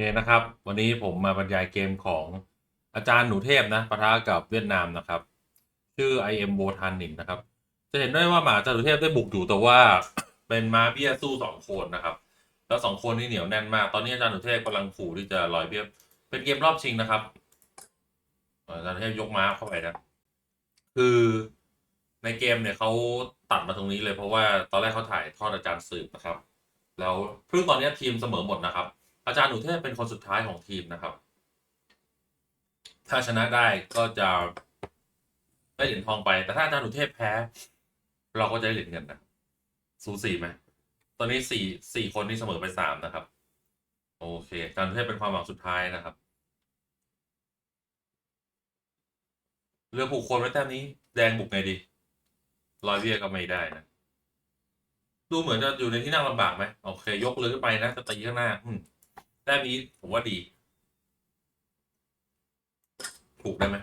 เคนะครับ วันนี้ผมมาบรรยายเกมของอาจารย์หนูเทพนะปะทะกับเวียดนามนะครับ ชื่อ IM โบทานนินนะครับ จะเห็นได้ว่าหมาอาจารย์หนูเทพได้บุกอยู่แต่ว่าเป็นม้าเบี้ยสู้สองคนนะครับ แล้วสองคนนี่เหนียวแน่นมาก ตอนนี้อาจารย์หนูเทพกำลังขู่ที่จะลอยเบี้ยเป็นเกมรอบชิงนะครับอาจารย์หนูเทพยกม้าเข้าไปนะคือในเกมเนี่ยเขาตัดมาตรงนี้เลยเพราะว่าตอนแรกเขาถ่ายทอดอาจารย์สืบนะครับ แล้วเพิ่งตอนนี้ทีมเสมอหมดนะครับ อาจารย์หนูเทพเป็นคนสุดท้ายของทีมนะครับ ถ้าชนะได้ก็จะได้เหรียญทองไป แต่ถ้าอาจารย์หนูเทพแพ้ เราก็จะได้เหรียญเงินนะสูสีไหมตอนนี้สี่สี่คนนี่เสมอไปสามนะครับ โอเคอาจารย์หนูเทพเป็นความหวังสุดท้ายนะครับเรือผูกคนไว้แต้มนี้แดงบุกไงดีรอยเวียก็ไม่ได้นะ ดูเหมือนจะอยู่ในที่นั่งลำบากไหมโอเค ยกเรือขึ้นไปนะจะตีข้างหน้า อืม แต้มนี้ผมว่าดี ถูกได้ไหม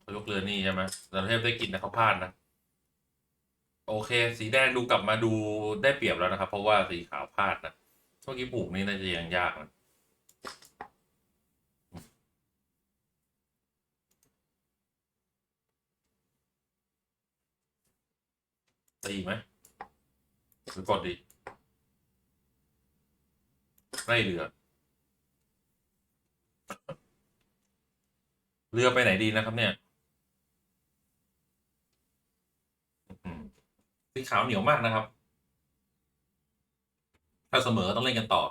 เขายกเรือนี่ใช่ไหมแต่เทพได้กินนะเขาพลาดนะ โอเค สีแดงดูกลับมาดูได้เปรียบแล้วนะครับ เพราะว่าสีขาวพลาดนะเมื่อกี้ผูกนี่น่าจะยังยากนะตีไหม หรือกดดีไล่เรือ เรือไปไหนดีนะครับเนี่ยสีขาวเหนียวมากนะครับ ถ้าเสมอต้องเล่นกันต่อ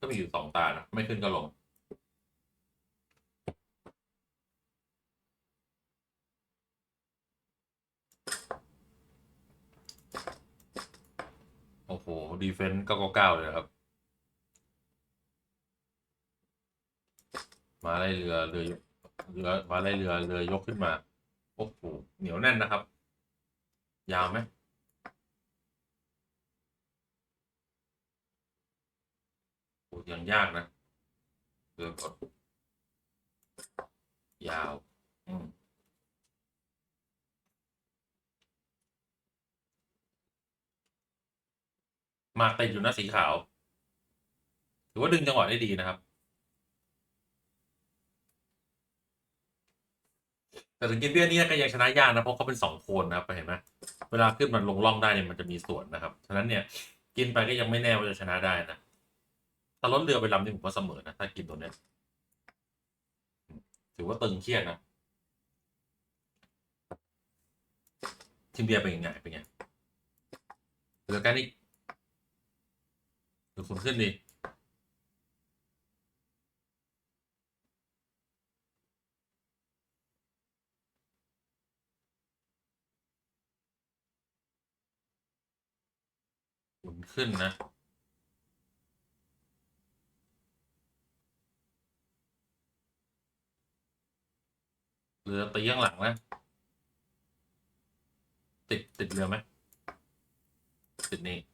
ก็มีอยู่สองตานะ ไม่ขึ้นก็ลง โอ้โห ดีเฟนต์เก้าเก้าเลยนะครับ มาไล่เรือเรือยเรือมาไล่เรือเรือยกขึ้นมาโอ้โหเหนียวแน่นนะครับ ยาวไหมยังยากนะเรือกดยาว อืม ห มากติดอยู่นะสีขาว ถือว่าดึงจังหวะได้ดีนะครับ แต่ถึงกินเบี้ยนี่ก็ยังชนะยากนะเพราะเขาเป็นสองโคนนะครับเห็นไหมเวลาขึ้นมันลงล่องได้เนี่ยมันจะมีส่วนนะครับ ฉะนั้นเนี่ยกินไปก็ยังไม่แน่ว่าจะชนะได้นะถ้าล้นเรือไปลำนี่ผมว่าเสมอนะถ้ากินตัวเนี้ยถือว่าตึงเครียดนะทีมเบียร์เป็นยังไงเป็นไงเหลือกันอีก ดูคุณขึ้นดิหมุนขึ้นนะเรือตีข้างหลังนะติดติดเรือไหมติดนี่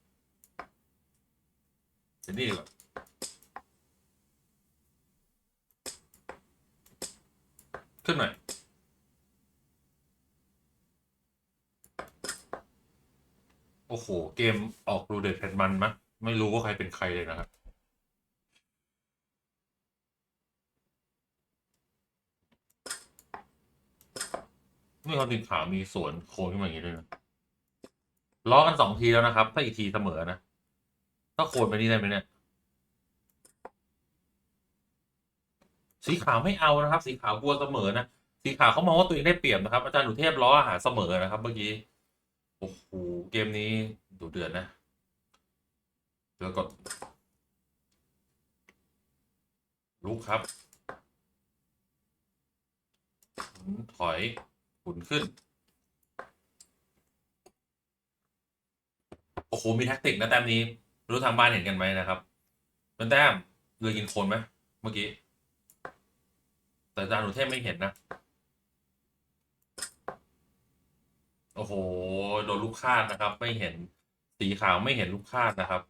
ติดนี่ดีกว่าขึ้นหน่อยโอ้โห เกมออกดูเด็ดเผ็ดมันมะไม่รู้ว่าใครเป็นใครเลยนะครับ นี่เขาติดขาวมีสวนโค้งขึ้นมาอย่างนี้ด้วยนะล้อกันสองทีแล้วนะครับ ถ้าอีกทีเสมอนะ ถ้าโคนไปนี่ได้ไหมเนี่ย สีขาวไม่เอานะครับ สีขาวกลัวเสมอนะ สีขาวเขามองว่าตัวเองได้เปรียบนะครับ อาจารย์หนูเทพล้ออาหารเสมอนะครับ เมื่อกี้ โอ้โห เกมนี้ดูเดือดนะแล้วกดลุกครับ ถอยหุนขึ้น โอ้โห มีแท็กติกนะแต้มนี้ รู้ทางบ้านเห็นกันไหมนะครับเป็นแต้มเรือกินโคลนไหมเมื่อกี้ แต่อาจารย์หนูเทพไม่เห็นนะ โอ้โห โดนลูกคาดนะครับ ไม่เห็นสีขาวไม่เห็นลูกคาดนะครับ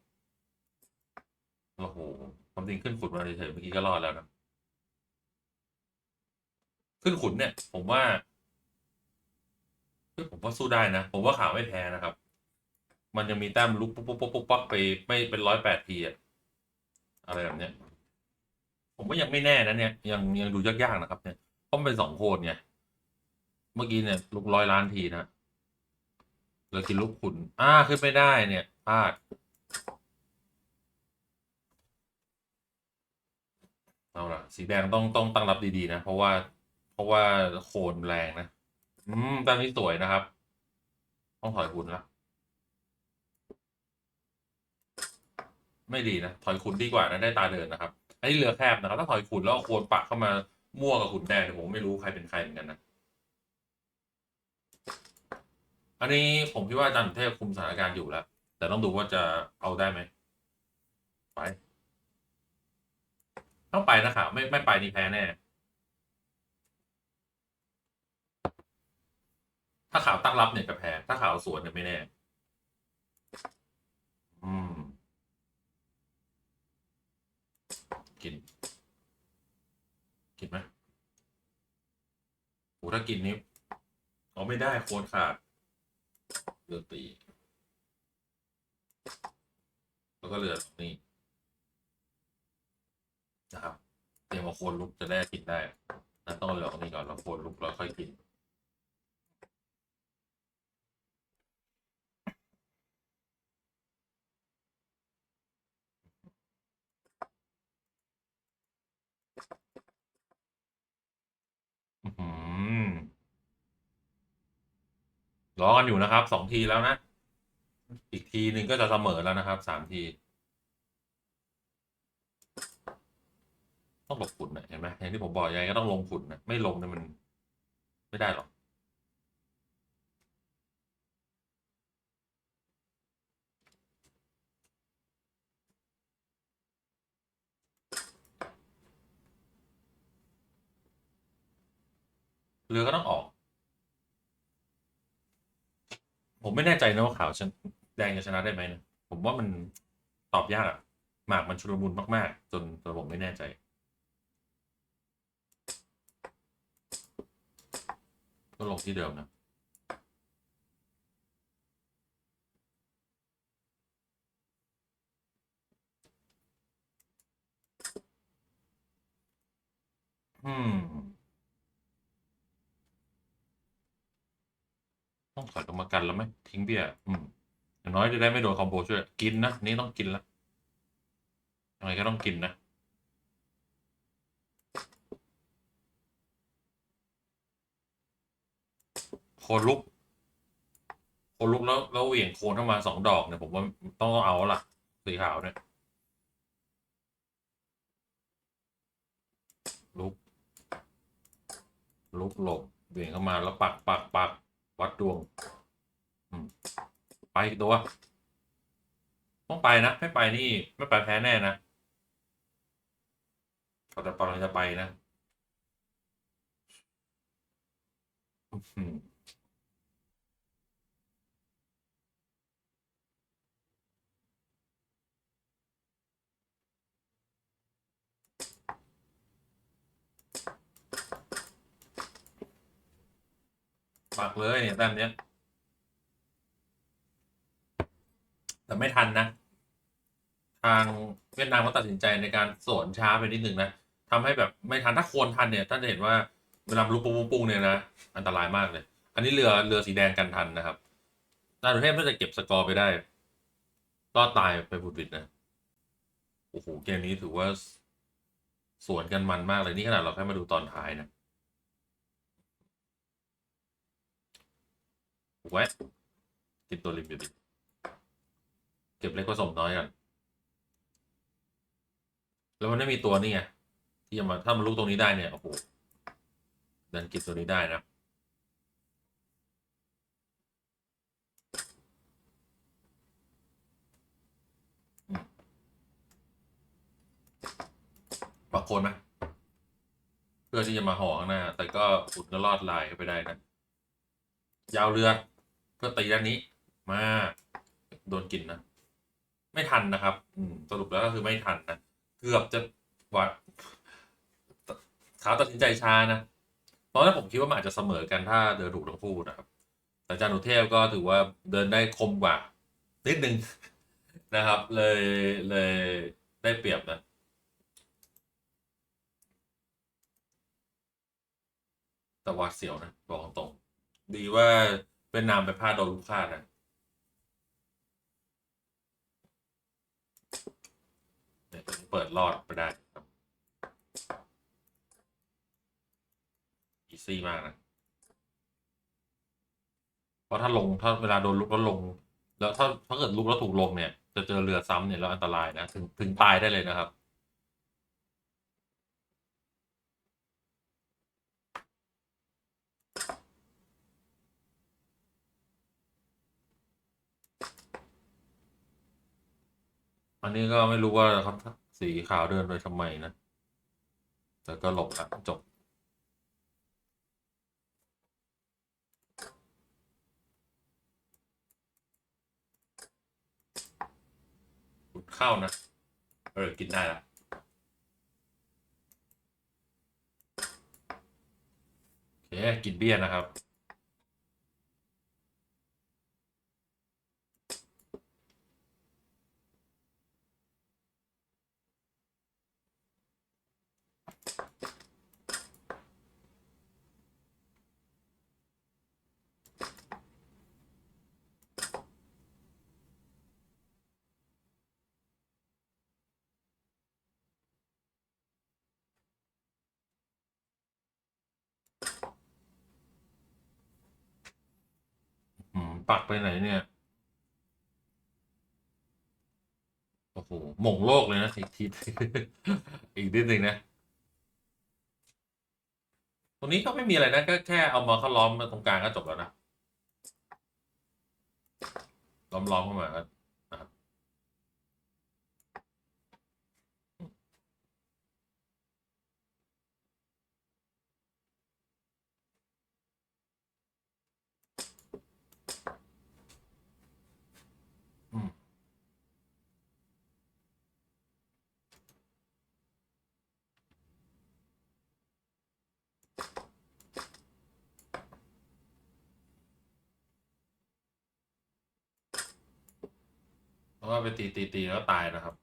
โอ้โหความจริงขึ้นขุดมาเฉยๆเมื่อกี้ก็รอดแล้วนะขึ้นขุนเนี่ย ผมว่าผมว่าสู้ได้นะ ผมว่าขาวไม่แพ้นะครับ มันยังมีแต้มลุกปุ๊บปุ๊บปุ๊บปุ๊บปั๊บไปไม่เป็นร้อยแปดทีอะอะไรแบบเนี้ย ผมว่ายังไม่แน่นะเนี่ย ยังยังดูยากๆนะครับ เนี่ยเพราะมันเป็นสองโคนไงเมื่อกี้เนี่ยลุกร้อยล้านทีนะเรากินลูกขุนอ่าขึ้นไม่ได้เนี่ยพลาดเอาละสีแดงต้องต้องตั้งรับดีๆนะ เพราะว่า เพราะว่าโคนแรงนะ อืมแต้มนี้สวยนะครับ ต้องถอยคุณละ ไม่ดีนะถอยคุณดีกว่านะได้ตาเดินนะครับ อันนี้เรือแคบนะครับ ถ้าถอยคุณแล้วโคนปะเข้ามามั่วกับขุนแดงเนี่ยผมไม่รู้ใครเป็นใครเหมือนกันนะอันนี้ผมคิดว่าอาจารย์เทพคุมสถานการณ์อยู่แล้ว แต่ต้องดูว่าจะเอาได้ไหมไปต้องไปนะครับไม่ไม่ไปนี่แพ้แน่ถ้าขาวตั้งรับเนี่ยก็แพ้ถ้าขาวสวนเนี่ยไม่แน่ อืม กิน กินไหมโหถ้ากินนี้เอาไม่ได้โคตรขาดเลือตีแล้วก็เลือนี่นะครับเตรียมมาโคนลุกจะได้กินได้นั่นต้องเลือตรงนี้ก่อนแล้วโคนลุกแล้วค่อยกิน อื้อหือ รอกันอยู่นะครับสองทีแล้วนะ อีกทีหนึ่งก็จะเสมอแล้วนะครับสามที ต้องหลบขุนนะเห็นไหมอย่างที่ผมบอกยังไงก็ต้องลงขุนนะไม่ลงเนี่ยมัน ไม่ได้หรอกเรือก็ต้องออก ผมไม่แน่ใจนะว่าขาวชนแดงจะชนะได้ไหมนะผมว่ามันตอบยากอะหมากมันชุลมุนมากๆ จนจนผมไม่แน่ใจ ก็ลงที่เดิมนะอืม ต้องถอยกรรมการแล้วไหมทิ้งเบี้ยอืมอย่างน้อยจะได้ไม่โดนคอมโบช่วย กินนะนี่ต้องกินละยังไงก็ต้องกินนะโคนลุกโคนลุกแล้วแล้วเหวี่ยงโคนเข้ามาสองดอกเนี่ยผมว่าต้องเอาละสีขาวเนี่ยลุกลุกหลบเบี่ยงเข้ามาแล้วปักปักปัก วัดดวงไปตัว ต้องไปนะ ไม่ไปนี่ ไม่ไปแพ้แน่นะเราจะตอนเราจะไปนะ ปักเลยเนี่ยแต้มเนี้ย แต่ไม่ทันนะ ทางเวียดนามก็ตัดสินใจในการสวนช้าไปนิดนึงนะทำให้แบบไม่ทันถ้าโคนทันเนี่ยท่านจะเห็นว่าเวลาลุกปุ้งปุ้งเนี่ยนะอันตรายมากเลย อันนี้เรือเรือสีแดงกันทันนะครับตาดุเทพน่าจะเก็บสกอร์ไปได้รอดตายไปบุดบิดนะโอ้โหเกมนี้ถือว่าสวนกันมันมากเลยนี่ขนาดเราแค่มาดูตอนท้ายนะ แวะกินตัวริมอยู่ดิเก็บเล็กผสมน้อยก่อนแล้วมันไม่มีตัวนี่ไงที่จะมาถ้ามันลูกตรงนี้ได้เนี่ยโอ้โหดันกินตัวนี้ได้นะปักโคนไหมเพื่อที่จะมาห่อข้างหน้า แต่ก็อุดก็รอดลายเข้าไปได้นะ ยาวเรือ เพื่อตีด้านนี้มาโดนกินนะ ไม่ทันนะครับ อืมสรุปแล้วก็คือไม่ทันนะ เกือบจะวัดขาวตัดสินใจช้านะตอนแรกผมคิดว่ามันอาจจะเสมอกันถ้าเดินถูกทั้งคู่นะครับ แต่อาจารย์หนุเทพก็ถือว่าเดินได้คมกว่านิดนึงนะครับ เลยเลยได้เปรียบนะแต่วาดเสียวนะบอกตรงดีว่า เวียดนามไปพลาดโดนลูกค้าดนะเนี่ยเปิดรอดไปได้ครับอีซี่มากนะเพราะถ้าลงถ้าเวลาโดนลุกแล้วลง แล้วถ้าถ้าเกิดลุกแล้วถูกลงเนี่ย จะเจอเรือซ้ำเนี่ยแล้วอันตรายนะ ถึงถึงตายได้เลยนะครับ อันนี้ก็ไม่รู้ว่าเขาสีขาวเดินไปทำไมนะ แต่ก็หลบละจบขุดข้าวนะ เออ กินได้ละโอเค กินเบี้ยนะครับ ปักไปไหนเนี่ย โอ้โหหม่งโลกเลยนะอีกที อีกนิดหนึ่งนะ ตรงนี้ก็ไม่มีอะไรนะ ก็แค่เอามาเขาล้อมมาตรงกลางก็จบแล้วนะ ล้อมล้อมเข้ามาก็ เพราะว่าไปตีตีตีแล้วตายนะครับ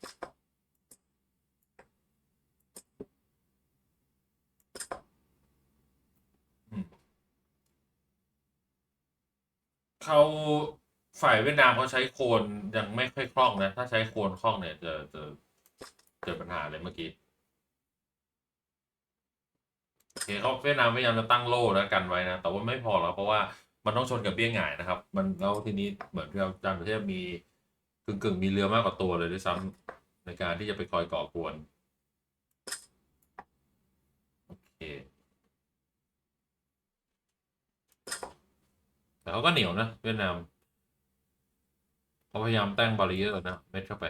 เขาฝ่ายเวียดนามเขาใช้โคนยังไม่ค่อยคล่องนะ ถ้าใช้โคนคล่องเนี่ยจะจะเจอปัญหาเลยเมื่อกี้โอเคเขาเวียดนามพยายามจะตั้งโล่แล้วกันไว้นะ แต่ว่าไม่พอแล้วเพราะว่ามันต้องชนกับเบี้ยงหงายนะครับ มันแล้วทีนี้เหมือนที่เราจำประเทศมี กึ่งกึ่งมีเรือมากกว่าตัวเลยด้วยซ้ำในการที่จะไปคอยก่อกวน โอเค แต่เขาก็เหนียวนะเวียดนามเขาพยายามแตั้งบารีเออร์นะ เม็ดเข้าไป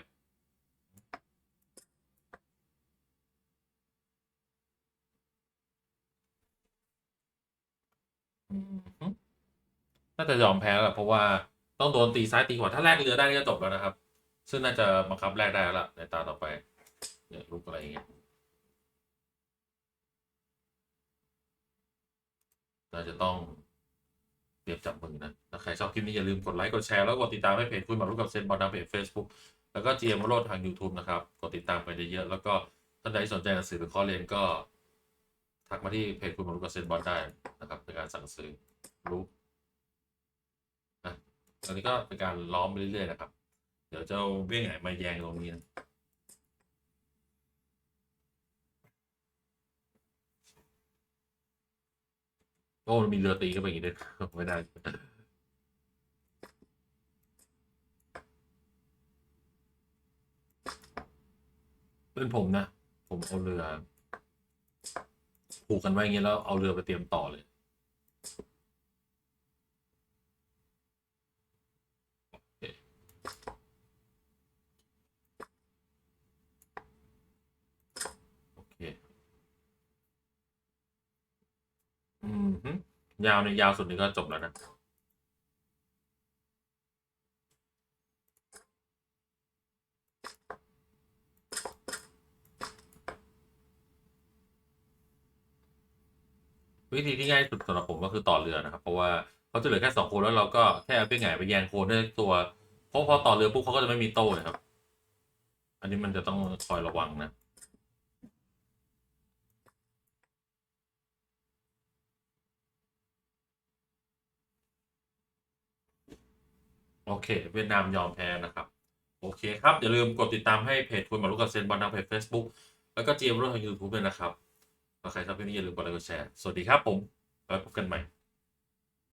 น่าจะยอมแพ้แล้วล่ะเพราะว่า ต้องโดนตีซ้ายตีขวาถ้าแลกเรือได้ก็จบแล้วนะครับ ซึ่งน่าจะบังคับแลกได้แล้วล่ะในตาต่อไปเนี่ยลุกอะไรอย่างเงี้ยน่าจะต้องเตรียมจับมือนะถ้าใครชอบคลิปนี้อย่าลืมกดไลค์กดแชร์แล้วกดติดตามให้เพจคุยมารู้กับเซนบอลทางเพจ Facebook แล้วก็ GM โรดทาง YouTube นะครับ กดติดตามไปเยอะๆแล้วก็ท่านใดที่สนใจหนังสือหรือข้อเรียนก็ ทักมาที่เพจคุณมารู้กับเซนบอลได้นะครับในการสั่งซื้อรู้ ตอนนี้ก็เป็นการล้อมไปเรื่อยๆนะครับ เดี๋ยวจะเอาเบี้ยงไหนมาแยงตรงนี้นะโอ้มีเรือตีก็ไปอย่างนี้ด้วยไม่ได้เป็นผมนะ ผมเอาเรือผูกกันไว้อย่างเงี้ยแล้วเอาเรือไปเตรียมต่อเลย โอเคโอเค อืมฮึ ยาวเนี่ยยาวสุดนี่ก็จบแล้วนะวิธีที่ง่ายสุดสำหรับผมก็คือต่อเรือนะครับ เพราะว่าเขาจะเหลือแค่สองคนแล้วเราก็แค่เอาไปไงายไปแยงโคนด้วยตัวเพราะพอต่อเรือปุ๊บเขาก็จะไม่มีโต้เลยครับ อันนี้มันจะต้องคอยระวังนะ โอเค เวียดนามยอมแพ้นะครับ โอเคครับ อย่าลืมกดติดตามให้เพจคุณหมอลูกกับเซนบอลทางเพจ Facebook แล้วก็เจียมรุ่นทางยูทูบด้วยนะครับแล้วใครชอบคลิปนี้อย่าลืมกดไลค์กดแชร์ สวัสดีครับผม แล้วพบกันใหม่